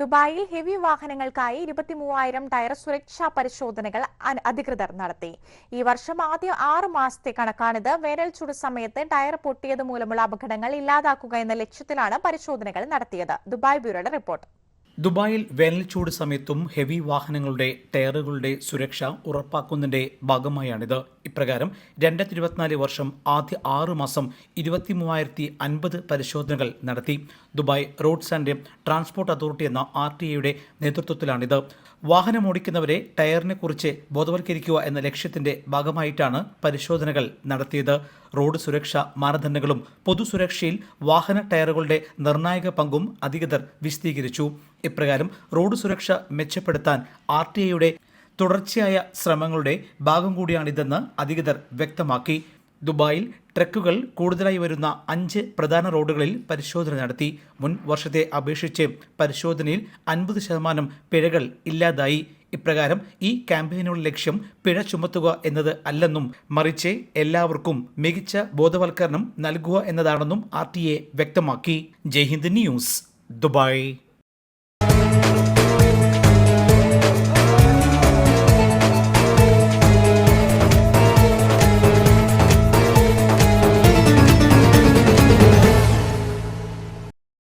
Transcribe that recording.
ദുബായിൽ ഹെവി വാഹനങ്ങൾക്കായി ഇരുപത്തി മൂവായിരം ടയർ സുരക്ഷാ പരിശോധനകൾ അധികൃതർ നടത്തി. ഈ വർഷം ആദ്യ ആറ് മാസത്തെ കണക്കാണിത്. വേനൽ ചൂട് സമയത്ത് ടയർ പൊട്ടിയത് മൂലമുള്ള അപകടങ്ങൾ ഇല്ലാതാക്കുക എന്ന ലക്ഷ്യത്തിലാണ് പരിശോധനകൾ നടത്തിയത്. ദുബായ് ബ്യൂറോയുടെ റിപ്പോർട്ട്. ദുബായിൽ വേനൽച്ചൂട് സമയത്തും ഹെവി വാഹനങ്ങളുടെ ടയറുകളുടെ സുരക്ഷ ഉറപ്പാക്കുന്നതിന്റെ ഭാഗമായാണിത്. ഇപ്രകാരം രണ്ടായിരത്തി ഇരുപത്തിനാല് വർഷം ആദ്യ ആറ് മാസം ഇരുപത്തി മൂവായിരത്തി അൻപത് പരിശോധനകൾ നടത്തി. Dubai roads and transport authority എന്ന ആർ ടി ഐയുടെ നേതൃത്വത്തിലാണിത്. വാഹനമോടിക്കുന്നവരെ ടയറിനെ കുറിച്ച് ബോധവൽക്കരിക്കുക എന്ന ലക്ഷ്യത്തിന്റെ ഭാഗമായിട്ടാണ് പരിശോധനകൾ നടത്തിയത്. റോഡ് സുരക്ഷാ മാനദണ്ഡങ്ങളും പൊതുസുരക്ഷയിൽ വാഹന ടയറുകളുടെ നിർണായക പങ്കും അധികൃതർ വിശദീകരിച്ചു. ഇപ്രകാരം റോഡ് സുരക്ഷ മെച്ചപ്പെടുത്താൻ ആർ ടി ഐയുടെ തുടർച്ചയായ ശ്രമങ്ങളുടെ ഭാഗം കൂടിയാണിതെന്ന് അധികൃതർ വ്യക്തമാക്കി. ദുബായിൽ ട്രക്കുകൾ കൂടുതലായി വരുന്ന അഞ്ച് പ്രധാന റോഡുകളിൽ പരിശോധന നടത്തി. മുൻ വർഷത്തെ അപേക്ഷിച്ച് പരിശോധനയിൽ അൻപത് ശതമാനം പിഴകൾ ഇല്ലാതായി. ഇപ്രകാരം ഈ ക്യാമ്പയിനുള്ള ലക്ഷ്യം പിഴ ചുമത്തുക എന്നത് അല്ലെന്നും മറിച്ച് എല്ലാവർക്കും മികച്ച ബോധവൽക്കരണം നൽകുക എന്നതാണെന്നും ആർ വ്യക്തമാക്കി. Jaihind news Dubai.